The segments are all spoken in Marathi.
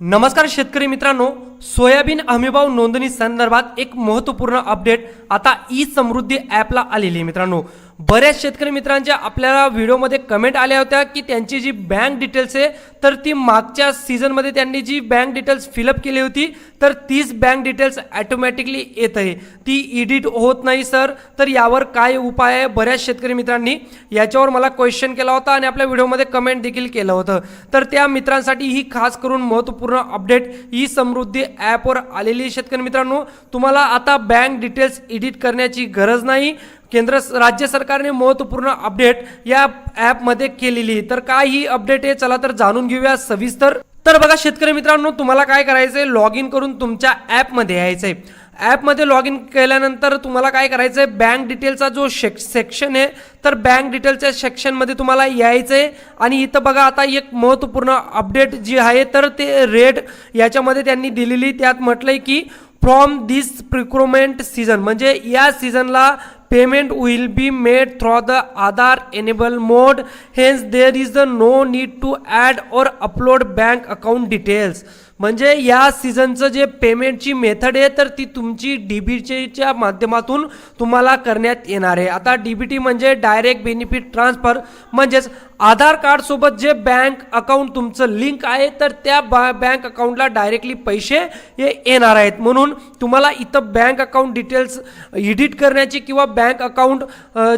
नमस्कार शेतकरी मित्रांनो सोयाबीन हमीभाव नोंदणी संदर्भात एक महत्त्वपूर्ण अपडेट आता ई समृद्धी ॲपला आलेली आहे मित्रांनो. बऱ्याच शेतकरी मित्रांच्या आपल्याला व्हिडिओमध्ये कमेंट आल्या होत्या की त्यांची जी बँक डिटेल्स आहे तर ती मागच्या सीझनमध्ये त्यांनी जी बँक डिटेल्स फिलअप केली होती तर तीच बँक डिटेल्स ॲटोमॅटिकली येत आहे. ती एडिट होत नाही सर तर यावर काय उपाय आहे? बऱ्याच शेतकरी मित्रांनी याच्यावर मला क्वेश्चन केला होता आणि आपल्या व्हिडिओमध्ये कमेंट देखील केलं होतं. तर त्या मित्रांसाठी ही खास करून महत्त्वपूर्ण अपडेट ई समृद्धी ॲपवर आलेली शेतकरी मित्रांनो. तुम्हाला आता बँक डिटेल्स एडिट करण्याची गरज नाही. केंद्र राज्य सरकारने महत्त्वपूर्ण अपडेट या ॲपमध्ये केलेली. तर काय ही अपडेट आहे चला तर जाणून घेऊया सविस्तर. तर बघा शेतकरी मित्रांनो तुम्हाला काय करायचं आहे लॉग इन करून तुमच्या ॲपमध्ये यायचं आहे ॲपमध्ये लॉग इन केल्यानंतर तुम्हाला काय करायचं आहे बँक डिटेलचा जो शेक सेक्शन आहे तर बँक डिटेलच्या सेक्शनमध्ये तुम्हाला यायचं आहे आणि इथं बघा आता एक महत्त्वपूर्ण अपडेट जी आहे तर ते रेड याच्यामध्ये त्यांनी दिलेली. त्यात म्हटलं आहे की फ्रॉम दिस प्रिक्रुमेंट सीझन म्हणजे या सीझनला payment will be made through the Aadhaar enable mode hence there is the no need to add or upload bank account details म्हणजे या सीझनचं जे पेमेंटची मेथड आहे तर ती तुमची डी बी टीच्या माध्यमातून तुम्हाला करण्यात येणार आहे. आता डी बी टी म्हणजे डायरेक्ट बेनिफिट ट्रान्सफर म्हणजेच आधार कार्डसोबत जे बँक अकाउंट तुमचं लिंक आहे तर त्या बा बँक अकाउंटला डायरेक्टली पैसे हे येणार आहेत. म्हणून तुम्हाला इथं बँक अकाउंट डिटेल्स एडिट करण्याची किंवा बँक अकाउंट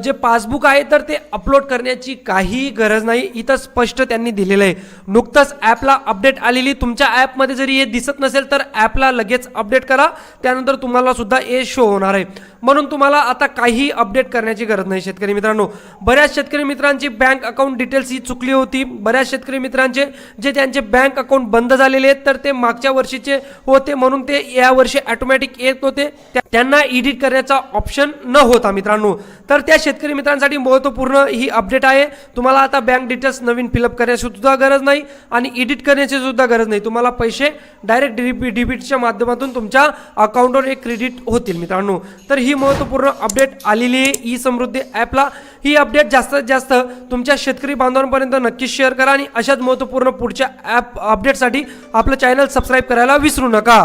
जे पासबुक आहे तर ते अपलोड करण्याची काहीही गरज नाही. इथं स्पष्ट त्यांनी दिलेलं आहे. नुकतंच ॲपला अपडेट आलेली. तुमच्या ॲपमध्ये जरी हे दिसत नसेल तर ॲपला लगेच अपडेट करा. त्यानंतर तुम्हाला सुद्धा हे शो होणार आहे. म्हणून तुम्हाला आता काही अपडेट करण्याची गरज नाही शेतकरी मित्रांनो. बऱ्याच शेतकरी मित्रांची बँक अकाउंट डिटेल्स ही चुकली होती. बऱ्याच शेतकरी मित्रांचे जे त्यांचे बँक अकाउंट बंद झालेले आहेत तर ते मागच्या वर्षीचे होते म्हणून ते या वर्षी ऑटोमॅटिक येत होते त्या- त्यांना एडिट करण्याचा ऑप्शन न होता मित्रांनो. तर त्या शेतकरी मित्रांसाठी महत्त्वपूर्ण ही अपडेट आहे. तुम्हाला आता बँक डिटेल्स नवीन फिलअप करण्याची सुद्धा गरज नाही आणि एडिट करण्याची सुद्धा गरज नाही. तुम्हाला पैसे डायरेक्ट डिबि डिबिटच्या माध्यमातून तुमच्या अकाउंटवर एक क्रेडिट होतील मित्रांनो. तर ही महत्त्वपूर्ण अपडेट आलेली आहे ई समृद्धी ॲपला ही अपडेट जास्तीत जास्त तुमच्या शेतकरी बांधवांपर्यंत नक्कीच शेअर करा आणि अशाच महत्त्वपूर्ण पुढच्या ॲप अपडेटसाठी आपलं चॅनल सबस्क्राईब करायला विसरू नका.